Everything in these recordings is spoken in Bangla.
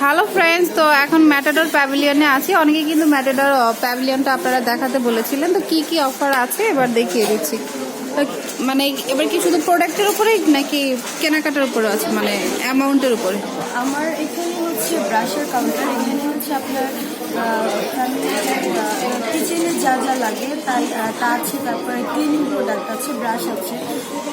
হ্যালো ফ্রেন্ডস তো এখন ম্যাটাডোর প্যাভিলিয়নে আছি। অনেকে কিন্তু ম্যাটাডোর প্যাভিলিয়নটা আপনারা দেখাতে বলেছিলেন। তো কি কি অফার আছে? এবার দেখিয়ে দিচ্ছি। মানে এবার কি শুধু প্রোডাক্টের উপরেই নাকি কেনাকাটার উপরে আছে? মানে অ্যামাউন্টের উপরে? আমার এখানে হচ্ছে ব্রাশের কাউন্টার এখানে হচ্ছে আপনার কিচেনে যা যা লাগে, তাই তা আছে। তারপরে ক্লিনিং প্রোডাক্ট আছে ব্রাশ আছে।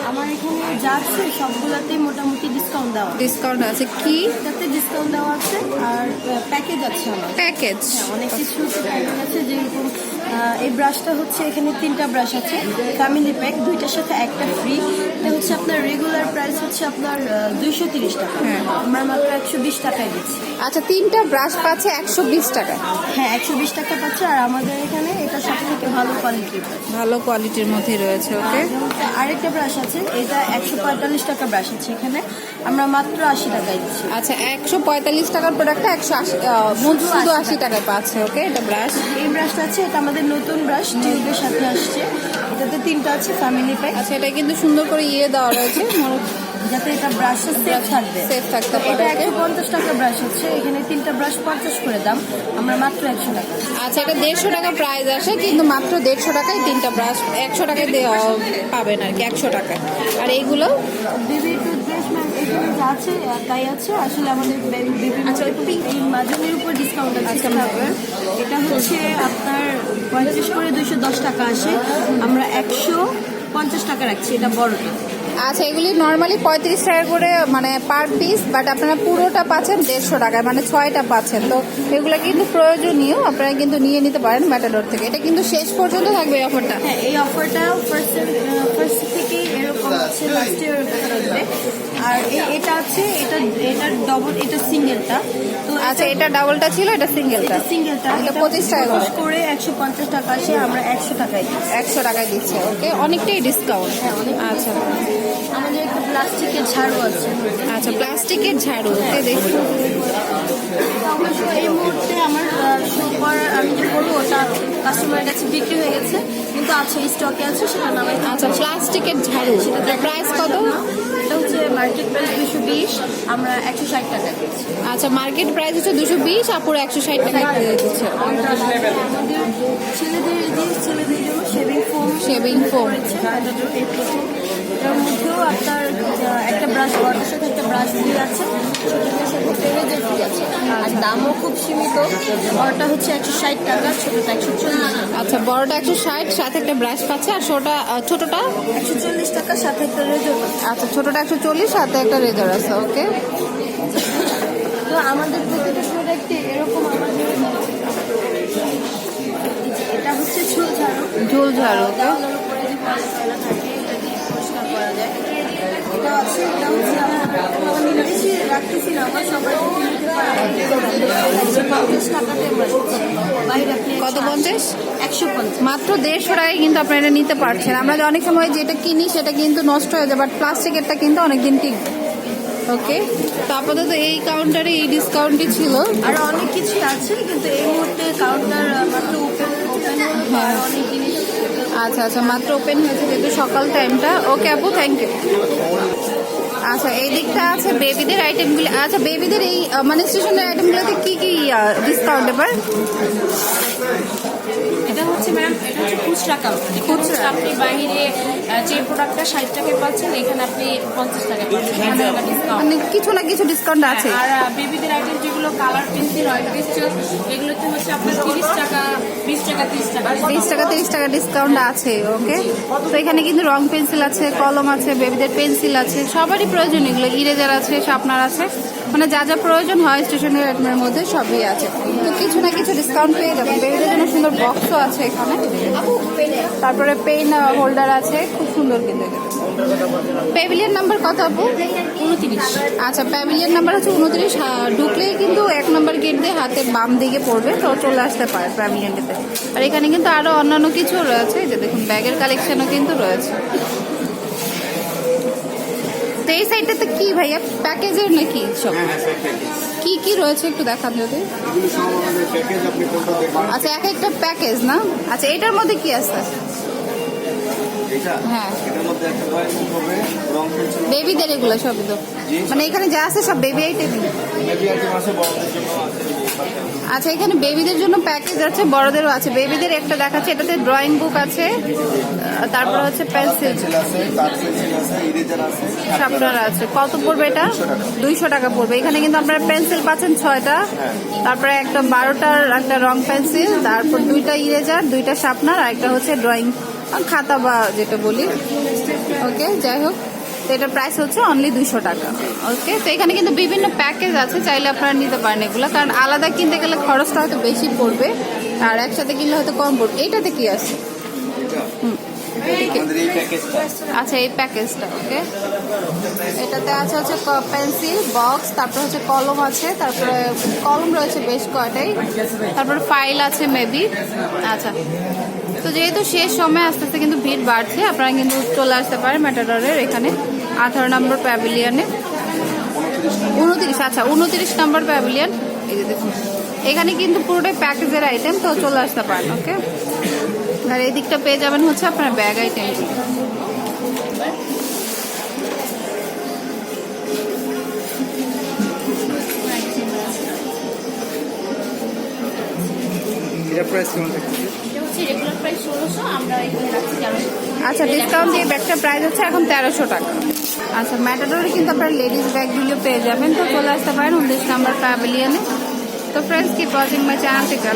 আমার এখানে যা আছে সবগুলোতে মোটামুটি ডিসকাউন্ট দেওয়া ডিসকাউন্ট আছে। কি? তাতে ডিসকাউন্ট দেওয়া আছে আর প্যাকেজ আছে আমার। প্যাকেজ অনেক কিছু প্যাকেজ আছে যেরকম এই ব্রাশটা হচ্ছে এখানে তিনটা ব্রাশ আছে ফ্যামিলি প্যাক দুইটার সাথে একটা ফ্রি এটা হচ্ছে আপনার রেগুলার প্রাইস হচ্ছে আপনার দুইশো তিরিশ টাকা। হ্যাঁ। আমরা মাত্র একশো বিশ টাকায় দিচ্ছি। আচ্ছা তিনটা ব্রাশ পাচ্ছে একশো বিশ টাকা। হ্যাঁ একশো বিশ টাকা পাচ্ছে আর আমাদের এখানে এটা সব থেকে ভালো কোয়ালিটির ভালো কোয়ালিটির মধ্যে রয়েছে ওকে আরেকটা ব্রাশ আছে এটা একশো পঁয়তাল্লিশ টাকা ব্রাশ আছে এখানে। আমরা মাত্র আশি টাকায় দিচ্ছি। আচ্ছা একশো পঁয়তাল্লিশ টাকার প্রোডাক্টটা একশো আশি শুধু আশি টাকায় পাচ্ছে ওকে এটা ব্রাশ এই ব্রাশটা আছে এটা আমাদের নতুন ব্রাশ টিউবের সাথে আসছে। এটাতে তিনটা আছে ফ্যামিলি প্যাক আচ্ছা এটা কিন্তু সুন্দর করে ইয়ে দেওয়া রয়েছে যাতে এটা ব্রাশের সেফ থাকবে। সেফ থাকতে এটা একশো পঞ্চাশ টাকা ব্রাশ হচ্ছে। এখানে তিনটা ব্রাশ পঞ্চাশ করে দাম। আমরা মাত্র একশো টাকা। আচ্ছা এটা দেড়শো টাকা প্রাইস আসে কিন্তু মাত্র দেড়শো টাকায় তিনটা ব্রাশ একশো টাকায় পাবেন আর কি একশো টাকায়। আর এইগুলো বেবি টুথব্রাশ আছে তাই আছে। আসলে আমাদের বেবি আচ্ছা, মাঝনের উপর ডিসকাউন্ট আছে আচ্ছা। এটা হচ্ছে আপনার পঁয়ত্রিশ করে দুইশো দশ টাকা আসে। আমরা একশো পঞ্চাশ টাকা রাখছি এটা বড়টা। আচ্ছা এগুলি নর্মালি পঁয়ত্রিশ টাকা করে মানে পার পিস বাট আপনারা পুরোটা পাচ্ছেন দেড়শো টাকায় মানে ছয়টা পাচ্ছেন। তো এগুলো কিন্তু প্রয়োজনীয়, আপনারা কিন্তু নিয়ে নিতে পারেন ম্যাটাডোর থেকে। এটা কিন্তু শেষ পর্যন্ত থাকবে এই অফারটা হ্যাঁ এই অফারটা ফার্স্ট ফার্স্ট হচ্ছে লাস্ট ইয়ার থাকবে আর এটা আছে এটা এটা ডবল এটা সিঙ্গেলটা তো আচ্ছা এটা ডাবলটা ছিল এটা সিঙ্গেলটা সিঙ্গেলটা এটা 25 টাকা করে। একশো পঞ্চাশ টাকা আসে আমরা একশো টাকায় একশো টাকায় দিচ্ছে ওকে অনেকটাই ডিসকাউন্ট হ্যাঁ, আচ্ছা। আমাদের একটা প্লাস্টিকের ঝাড়ু আছে। আচ্ছা প্লাস্টিকের ঝাড়ু ওকে দেখুন এই মুহূর্তে আমার শো করার আমি যে করব ওটা কাস্টমারের বিক্রি হয়ে গেছে কিন্তু আছে স্টকে আছে সেটা নামে আচ্ছা প্লাস্টিকের ঝাড়ু প্রাইস কত? এটা হচ্ছে মার্কেট প্রাইস দুশো বিশ আমরা একশো ষাট টাকা আচ্ছা মার্কেট প্রাইস হচ্ছে দুশো বিশ আপুর একশো ষাট টাকা দিচ্ছে। আমাদের ছেলেদের ছেলেদের জন্য শেভিং ফোম। এটার মধ্যেও আপনার একটা ব্রাশ বড়টার সাথে একটা ব্রাশ ফ্রি আছে ছোটোটার সাথে পেরেজের ফ্রি আছে আর দামও খুব সীমিত। বড়টা হচ্ছে একশো ষাট টাকা ছোটোটা একশো চল্লিশ আচ্ছা বড়টা একশো ষাট সাথে একটা ব্রাশ পাচ্ছে আর ছোটা ছোটটা? একশো চল্লিশ টাকা সাথে একটা রেজর আচ্ছা ছোটটা একশো চল্লিশ সাথে একটা রেজার আছে ওকে? তো আমাদের প্রতিটা প্রোডাক্টে এরকম আমাদের এটা হচ্ছে ঝোল ঝাড়ু। ঝোল ঝাড়ু ওকে? এটা আছে এটা হচ্ছে আমার রাখতেছি না আমার সবাই কত পঞ্চাশ? একশো পঞ্চাশ মাত্র দেড়শো টাকায় কিন্তু আপনারা এটা নিতে পারছেন। আমরা যে অনেক সময় যেটা কিনি সেটা কিন্তু নষ্ট হয়ে যায় বাট প্লাস্টিকেরটা কিন্তু অনেকদিন টিকবে। ওকে তো আপাতত এই কাউন্টারে এই ডিসকাউন্টই ছিল। আর অনেক কিছু আছে কিন্তু এই মুহূর্তে কাউন্টার মাত্র ওপেন ওপেন আর অনেক জিনিস আচ্ছা আচ্ছা মাত্র ওপেন হয়েছে যেহেতু সকাল টাইমটা ওকে আপু থ্যাংক ইউ আচ্ছা এই দিকটা আছে বেবিদের আইটেমগুলি আচ্ছা বেবিদের এই মানে স্টেশনের আইটেমগুলোতে কী কী ডিসকাউন্ট এবার? হচ্ছে ম্যাম এটা হচ্ছে খুচরা এখানে হচ্ছে আপনি বাইরে যে প্রোডাক্টটা ষাট টাকায় পাচ্ছেন এখানে আপনি পঞ্চাশ টাকা পাচ্ছেন। ডিসকাউন্ট মানে কিছু না কিছু ডিসকাউন্ট আছে। আর বেবিদের আইটেম যেগুলো কালার পেন্সিল অয়েল পেস্টেল এগুলোতে হচ্ছে আপনার তিরিশ টাকা বিশ টাকা তিরিশ টাকা। বিশ টাকা তিরিশ টাকা ডিসকাউন্ট আছে ওকে তো এখানে কিন্তু রং পেন্সিল আছে কলম আছে বেবিদের পেন্সিল আছে সবারই প্রয়োজন এগুলো। ইরেজার আছে শার্পনার আছে। মানে যা যা প্রয়োজন হয় স্টেশনের আইটেমের মধ্যে সবই আছে। তো কিছু না কিছু ডিসকাউন্ট পেয়ে যাবেন। বেবিদের জন্য সুন্দর বক্সও আছে এখানে। তারপরে পেন হোল্ডার আছে। খুব সুন্দর কিন্তু প্যাভিলিয়ন নাম্বার কত আপু? উনত্রিশ। আচ্ছা প্যাভিলিয়ন নাম্বার হচ্ছে উনত্রিশ। ঢুকলেই কিন্তু এক নম্বর গেট দিয়ে হাতে বাম দিকে পড়বে। তো চলে আসতে পারে প্যাভিলিয়নটিতে আর এখানে কিন্তু আরও অন্যান্য কিছু রয়েছে। যে দেখুন ব্যাগের কালেকশনও কিন্তু রয়েছে। তো এই সাইডটাতে কি ভাইয়া? প্যাকেজের নাকি সব? কি কি রয়েছে একটু দেখান যদি আচ্ছা এক একটা প্যাকেজ না? আচ্ছা এটার মধ্যে কি আছে? হ্যাঁ। বেবিদের এগুলো সবই তো। মানে এখানে যা আছে সব বেবি আইটেম আচ্ছা এখানে বেবিদের জন্য প্যাকেজ আছে বড়দেরও আছে। বেবিদের একটা দেখাচ্ছে এটাতে ড্রয়িং বুক আছে তারপর হচ্ছে পেন্সিল শার্পনার আছে কত পড়বে এটা? দুইশো টাকা। পড়বে। এখানে কিন্তু আপনারা পেন্সিল পাচ্ছেন ছয়টা। তারপরে একটা বারোটার একটা রং পেন্সিল তারপর দুইটা ইরেজার দুইটা শার্পনার আর একটা হচ্ছে ড্রয়িং খাতা বা যেটা বলি। ওকে যাই হোক। তো এটার প্রাইস হচ্ছে অনলি দুইশো টাকা। ওকে তো এখানে কিন্তু বিভিন্ন প্যাকেজ আছে, চাইলে আপনারা নিতে পারেন এগুলো। কারণ আলাদা কিনতে গেলে খরচটা হয়তো বেশি পড়বে, আর একসাথে কিনলে হয়তো কম পড়বে। এটাতে কি আছে? আচ্ছা এই প্যাকেজটা ওকে এটাতে আছে হচ্ছে পেন্সিল বক্স তারপর হচ্ছে কলম আছে, তারপরে কলম রয়েছে বেশ কয়টাই। তারপরে ফাইল আছে মেবি আচ্ছা। তো যেহেতু শেষ সময়, আস্তে আস্তে কিন্তু ভিড় বাড়ছে, আপনারা কিন্তু চলে আসতে পারেন ম্যাটাডরের এখানে। আঠারো নম্বর প্যাভিলিয়নে উনত্রিশ আচ্ছা উনত্রিশ নম্বর প্যাভিলিয়ন এই যে দেখুন এখানে কিন্তু পুরোটাই প্যাকেজের আইটেম তো চলে আসতে পারেন ওকে আর এই দিকটা পেয়ে যাবেন হচ্ছে আপনার ব্যাগ আইটেম এটা প্রাইস কেমন থাকে এটা হচ্ছে রেগুলার প্রাইস ষোলোশো আমরা আচ্ছা ডিসকাউন্ট দিয়ে ব্যাগটা প্রাইস হচ্ছে এখন তেরোশো টাকা। আচ্ছা ম্যাটাডোরে কিন্তু আপনার লেডিস ব্যাগগুলো পেয়ে যাবেন। তো চলে আসতে পারেন উনিশ নাম্বার প্যাভিলিয়নে তো ফ্রেন্ডস কি ওয়াচিং মাই চ্যানেল থেকে